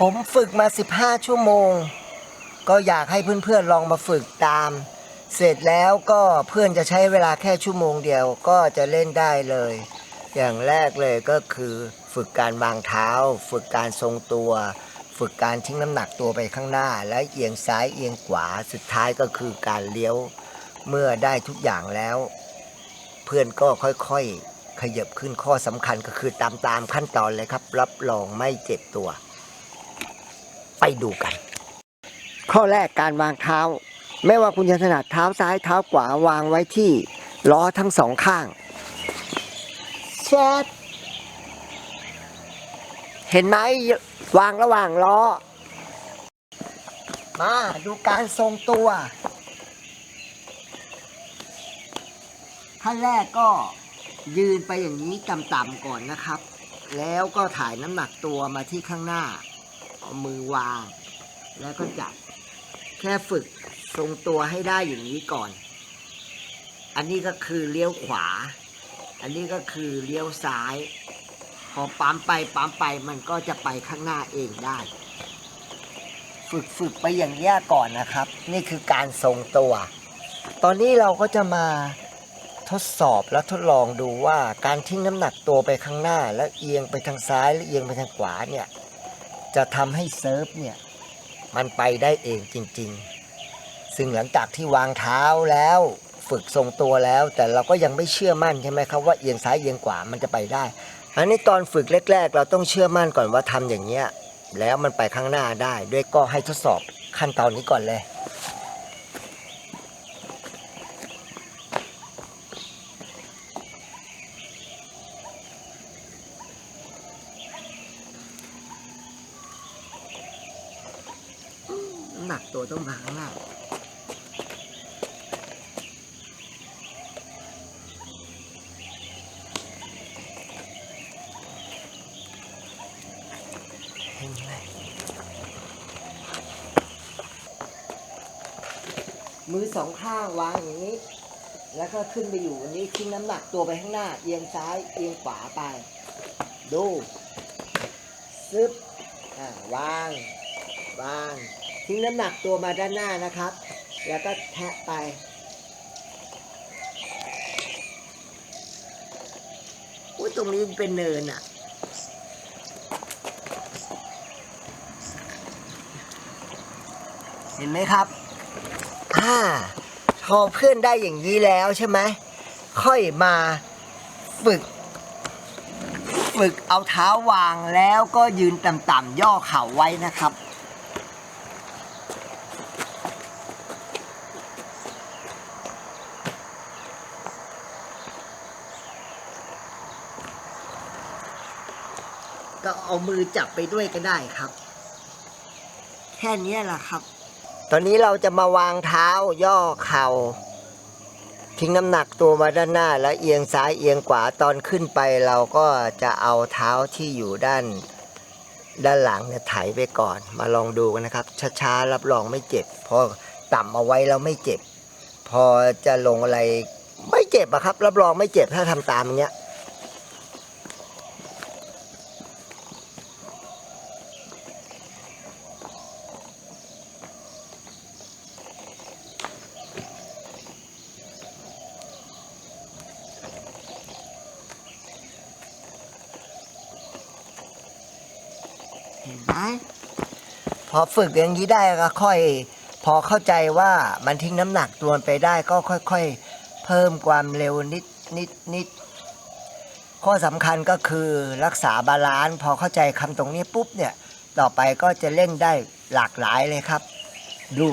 ผมฝึกมา 15 ชั่วโมง ก็อยากให้เพื่อนๆลองมาฝึกตาม เสร็จแล้วก็เพื่อนจะใช้เวลาแค่ชั่วโมงเดียวก็จะเล่นได้เลย อย่างแรกเลยก็คือฝึกการวางเท้า ฝึกการทรงตัว ฝึกการทิ้งน้ำหนักตัวไปข้างหน้า และเอียงซ้ายเอียงขวาสุดท้ายก็คือการเลี้ยวเมื่อได้ทุกอย่างแล้ว เพื่อนก็ค่อยๆขยับขึ้นข้อสำคัญก็คือตามตามขั้นตอนเลยครับ รับรองไม่เจ็บตัว ไปดูกัน ข้อแรกการวางเท้า ไม่ว่าคุณจะถนัดเท้าซ้ายเท้าขวาวางไว้ที่ล้อทั้งสองข้างแชทเห็นไหมวางระหว่างล้อ มาดูการทรงตัวขั้นแรกก็ยืนไปอย่างนี้ต่ำๆก่อนนะครับ แล้วก็ถ่ายน้ำหนักตัวมาที่ข้างหน้า เอามือวาง แล้วก็จับ แค่ฝึกทรงตัวให้ได้อย่างนี้ก่อน อันนี้ก็คือเลี้ยวขวา อันนี้ก็คือเลี้ยวซ้าย พอปั๊มไปปั๊มไปมันก็จะไปข้างหน้าเองได้ ฝึกฝึกไปอย่างนี้ก่อนนะครับ นี่คือการทรงตัว ตอนนี้เราก็จะมาทดสอบและทดลองดูว่าการทิ้งน้ำหนักตัวไปข้างหน้า แล้วเอียงไปทางซ้ายและเอียงไปทางขวาเนี่ย จะทำให้เซิร์ฟเนี่ย มันไปได้เองจริง ๆ ซึ่งหลังจากที่วางเท้าแล้วฝึกทรงตัวแล้ว แต่เราก็ยังไม่เชื่อมั่นใช่ไหมครับว่าเอียงซ้ายเอียงขวามันจะไปได้ อันนี้ตอนฝึกแรก ๆ เราต้องเชื่อมั่นก่อนว่าทำอย่างเงี้ยแล้วมันไปข้างหน้าได้ ด้วยก็ให้ทดสอบขั้นตอนนี้ก่อนเลย น้ำ หนักตัวต้องมาข้างหน้าเห็นไหมมือสองข้างวางอย่างนี้ แล้วก็ขึ้นไปอยู่อันนี้ทิ้งน้ำหนักตัวไปข้างหน้า เอียงซ้าย เอียงขวาไป ดูซึบอ่าวาง วาง ทิ้งน้ำหนักตัวมาด้านหน้านะครับ แล้วก็แทะไป อุ้ยตรงนี้เป็นเนินอะเห็นไหมครับอ่าพอเพื่อนได้อย่างนี้แล้วใช่ไหม ค่อยมาฝึก ฝึกเอาเท้าวางแล้วก็ยืนต่ำๆย่อเข่าไว้นะครับ ก็เอามือจับไปด้วยก็ได้ครับ แค่นี้แหละครับ ตอนนี้เราจะมาวางเท้าย่อเข่า ทิ้งน้ำหนักตัวมาด้านหน้า แล้วเอียงซ้ายเอียงขวาตอนขึ้นไปเราก็จะเอาเท้าที่อยู่ด้าน ด้านหลังเนี่ยไถไปก่อน มาลองดูกันนะครับ ช้าๆรับรองไม่เจ็บ พอต่ำเอาไว้แล้วไม่เจ็บ พอจะลงอะไรไม่เจ็บอะครับ รับรองไม่เจ็บถ้าทำตามอย่างเงี้ย เห็นไหมพ อฝึกอย่างนี้ได้ก็ค่อย พอเข้าใจว่ามันทิ้งน้ำหนักตัวไปได้ก็ค่อยๆ เพิ่มความเร็วนิดนิดนิดข้อสำคัญก็คือรักษาบาลานซ์พอเข้าใจคำตรงนี้ปุ๊บเนี่ย ต่อไปก็จะเล่นได้หลากหลายเลยครับ ดู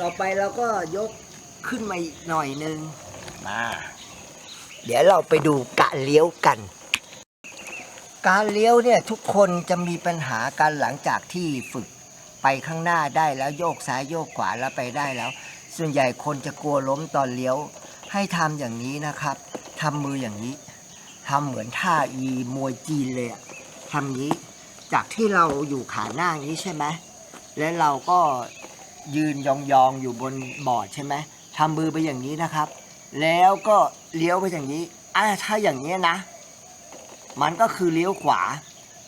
ต่อไปเราก็ยกขึ้นมาอีกหน่อยหนึงมาเดี๋ยวเราไปดูการเลี้ยวกัน การเลี้ยวเนี่ยทุกคนจะมีปัญหากันหลังจากที่ฝึกไปข้างหน้าได้แล้วโยกซ้ายโยกขวาแล้วไปได้แล้ว ส่วนใหญ่คนจะกลัวล้มตอนเลี้ยว ให้ทำอย่างนี้นะครับทำมืออย่างนี้ทำเหมือนท่าอีมวยจีนเลยอะทำนี้ จากที่เราอยู่ขาหน้าอย่างนี้ใช่ไหมแล้วเราก็ ยืนยองๆอยู่บนบอร์ดใช่ไหมทำมือไปอย่างนี้นะครับ แล้วก็เลี้ยวไปอย่างนี้อ่าถ้าอย่างนี้นะ มันก็คือเลี้ยวขวา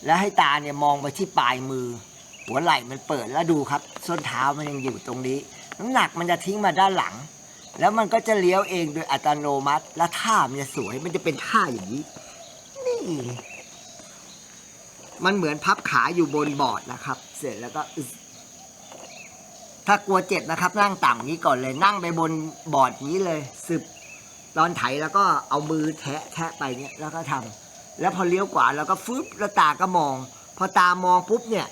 แล้วให้ตาเนี่ยมองไปที่ปลายมือ หัวไหล่มันเปิดแล้วดูครับ ส้นเท้ามันยังอยู่ตรงนี้ น้ำหนักมันจะทิ้งมาด้านหลัง แล้วมันก็จะเลี้ยวเองโดยอัตโนมัติ และท่ามันจะสวยมันจะเป็นท่าอย่างนี้ นี่ มันเหมือนพับขาอยู่บนบอร์ดนะครับ เสร็จแล้วก็อึ ถ้ากลัวเจ็บนะครับ นั่งต่ำนี้ก่อนเลย นั่งไปบนบอร์ดนี้เลยสึบตอนไถแล้วก็เอามือแทะแทะไปเนี่ยแล้วก็ทำแล้วพอเลี้ยวขวาแล้วก็ฟึบแล้วตาก็มอง พอตามองปุ๊บเนี่ย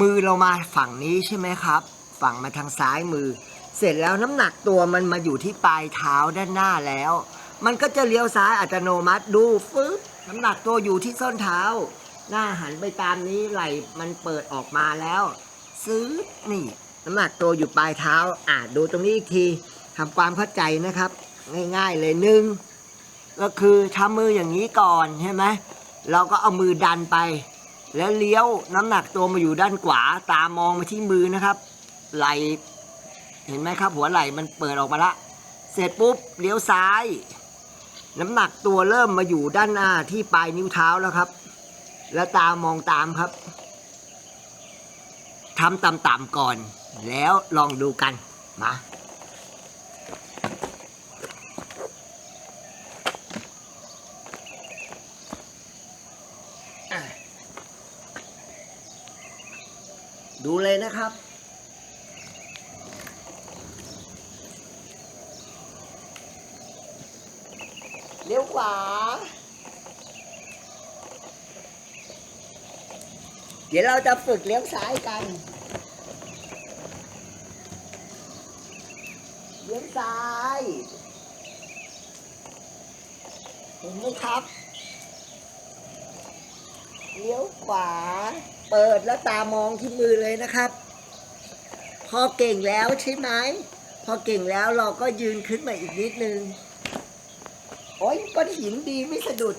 มือเรามาฝั่งนี้ใช่ไหมครับ ฝั่งมาทางซ้ายมือ เสร็จแล้วน้ำหนักตัวมันมาอยู่ที่ปลายเท้าด้านหน้าแล้ว มันก็จะเลี้ยวซ้ายอัตโนมัติดูฟึบน้ำหนักตัวอยู่ที่ส้นเท้า หน้าหันไปตามนี้ไหลมันเปิดออกมาแล้ว ซื้อนี่ น้ำหนักตัวอยู่ปลายเท้าอ่าดูตรงนี้อีกทีทำความเข้าใจนะครับ ง่ายๆเลยหนึ่งก็คือทำมืออย่างนี้ก่อนใช่ไหมเราก็เอามือดันไป แล้วเลี้ยวน้ำหนักตัวมาอยู่ด้านขวาตามองมาที่มือนะครับ ไหลเห็นไหมครับ หัวไหล่มันเปิดออกมาละ เสร็จปุ๊บเลี้ยวซ้าย น้ำหนักตัวเริ่มมาอยู่ด้านหน้าที่ปลายนิ้วเท้าแล้วครับ แล้วตามองตามครับทำต่ำๆก่อน แล้วลองดูกัน มาดูเลยนะครับ เลี้ยวขวา เดี๋ยวเราจะฝึกเลี้ยวซ้ายกัน เลี้ยวซ้าย เห็นไหมครับ เลี้ยวขวา เปิดแล้วตามองที่มือเลยนะครับ พอเก่งแล้วใช่ไหม พอเก่งแล้วเราก็ยืนขึ้นมาอีกนิดนึง โอ้ยก้อนหินดีไม่สะดุด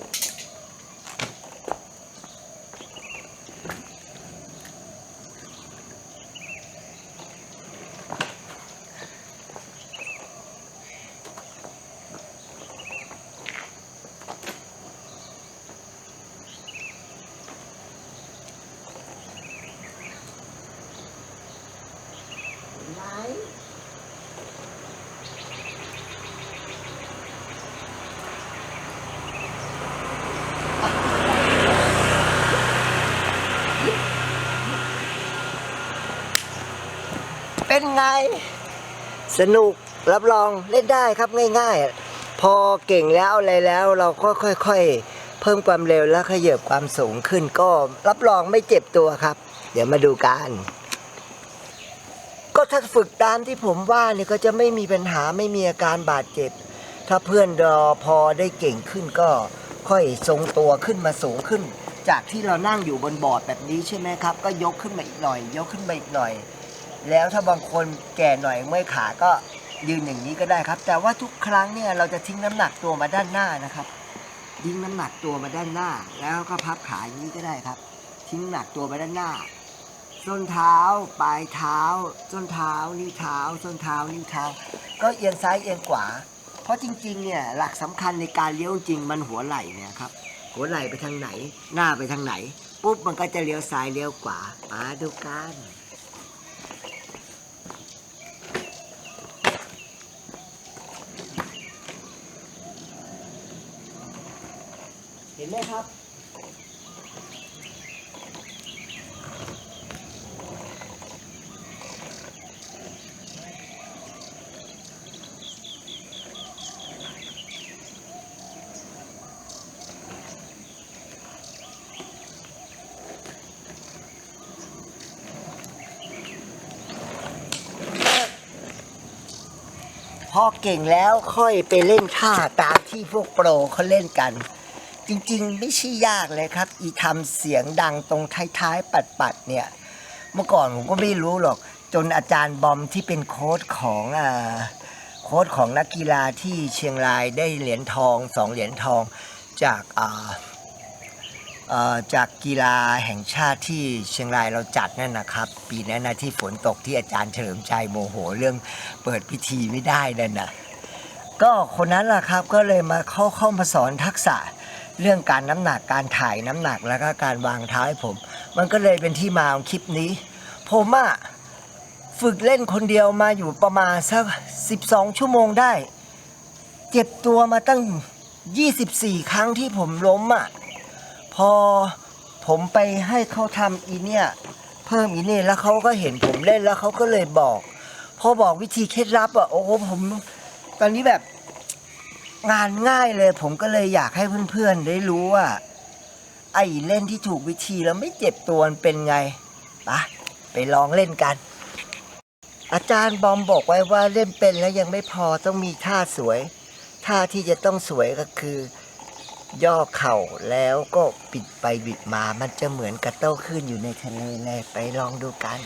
ไง สนุกรับรองเล่นได้ครับง่ายๆ พอเก่งแล้วอะไรแล้วเราก็ค่อยๆ เพิ่มความเร็วแล้วขยับความสูงขึ้นก็รับรองไม่เจ็บตัวครับ เดี๋ยวมาดูกัน ก็ถ้าฝึกตามที่ผมว่าเนี่ยก็จะไม่มีปัญหาไม่มีอาการบาดเจ็บ ถ้าเพื่อนรอพอได้เก่งขึ้นก็ค่อยทรงตัวขึ้นมาสูงขึ้น จากที่เรานั่งอยู่บนบอร์ดแบบนี้ใช่ไหมครับ ก็ยกขึ้นมาอีกหน่อย ยกขึ้นมาอีกหน่อย แล้วถ้าบางคนแก่หน่อยเมื่อยขาก็ยืนอย่างนี้ก็ได้ครับ แต่ว่าทุกครั้งเนี่ยเราจะทิ้งน้ำหนักตัวมาด้านหน้านะครับ ทิ้งน้ำหนักตัวมาด้านหน้า แล้วก็พับขาอย่างนี้ก็ได้ครับ ทิ้งน้ำหนักตัวมาด้านหน้า ส้นเท้าปลายเท้า ส้นเท้านิ้วเท้า ส้นเท้านิ้วเท้า ก็เอียงซ้ายเอียงขวา เพราะจริงๆเนี่ยหลักสำคัญในการเลี้ยวจริงมันหัวไหล่เนี่ยครับหัวไหล่ไปทางไหน หน้าไปทางไหนปุ๊บมันก็จะเลี้ยวซ้ายเลี้ยวขวามาดูกัน ห็นไหมครับ พอเก่งแล้วค่อยไปเล่นท่าตามที่พวกโปรเขาเล่นกัน ริงๆ ไม่ใช่ยากเลยครับ อีทำเสียงดังตรงท้ายๆ ปัดๆเนี่ย เมื่อก่อนผมก็ไม่รู้หรอก จนอาจารย์บอมที่เป็นโค้ชของอ่าโค้ชของนักกีฬาที่เชียงรายได้เหรียญทองสองเหรียญทองจากอ่าจากกีฬาแห่งชาติที่เชียงรายเราจัดนั่นนะครับ ปีนั้นนะที่ฝนตกที่อาจารย์เฉลิมชัยโมโหเรื่องเปิดพิธีไม่ได้นั่นนะก็คนนั้นแหละครับก็เลยมาเข้าเข้ามาสอนทักษะ เรื่องการน้ำหนักการถ่ายน้ำหนักแล้วก็การวางเท้าให้ผม มันก็เลยเป็นที่มาของคลิปนี้ ผมอะฝึกเล่นคนเดียวมาอยู่ประมาณสัก 12 ชั่วโมงได้ เจ็บตัวมาตั้ง 24 ครั้งที่ผมล้มอะพอผมไปให้เขาทำอีเนี่ย เพิ่มอีเนี่ยแล้วเขาก็เห็นผมเล่นแล้วเขาก็เลยบอก พอบอกวิธีเคล็ดลับอะโอ้โหผม ตอนนี้แบบ งานง่ายเลย ผมก็เลยอยากให้เพื่อนๆได้รู้ว่า ไอ้เล่นที่ถูกวิธีแล้วไม่เจ็บตัวมันเป็นไงปะไปลองเล่นกัน อาจารย์บอมบอกไว้ว่าเล่นเป็นแล้วยังไม่พอต้องมีท่าสวย ท่าที่จะต้องสวยก็คือ ย่อเข่าแล้วก็ปิดไปบิดมามันจะเหมือนกระโต้าขึ้นอยู่ในทะเลเลยไปลองดูกัน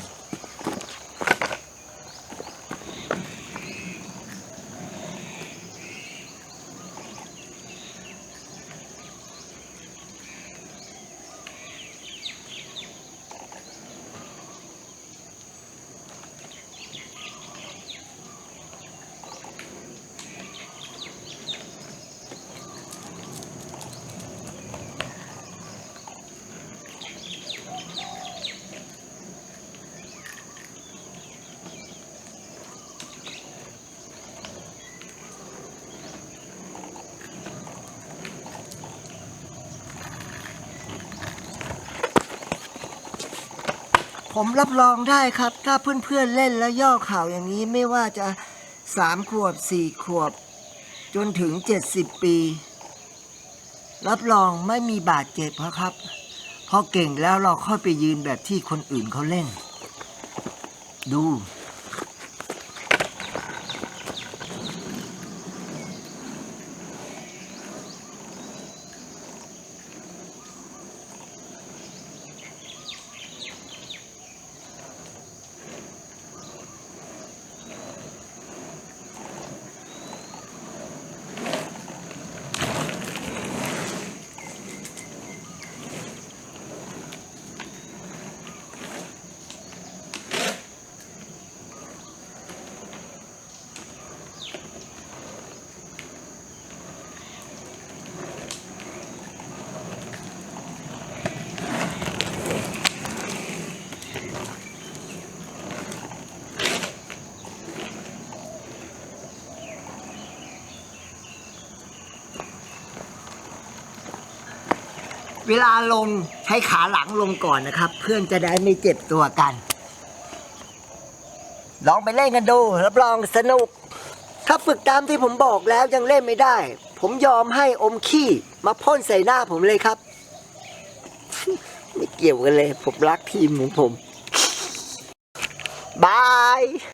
ผมรับรองได้ครับ ถ้าเพื่อนๆเล่นแล้วย่อเข่าอย่างนี้ไม่ว่าจะสามขวบสี่ขวบ จนถึงเจ็ดสิบปี รับรองไม่มีบาดเจ็บครับพอเก่งแล้วเราค่อยไปยืนแบบที่คนอื่นเขาเล่น ดู เวลาลงใช้ขาหลังลงก่อนนะครับ เพื่อนจะได้ไม่เจ็บตัวกัน ลองไปเล่นกันดูรับรองสนุก ถ้าฝึกตามที่ผมบอกแล้วยังเล่นไม่ได้ ผมยอมให้อมขี้มาพ่นใส่หน้าผมเลยครับ ไม่เกี่ยวกันเลย ผมรักทีมของผมบาย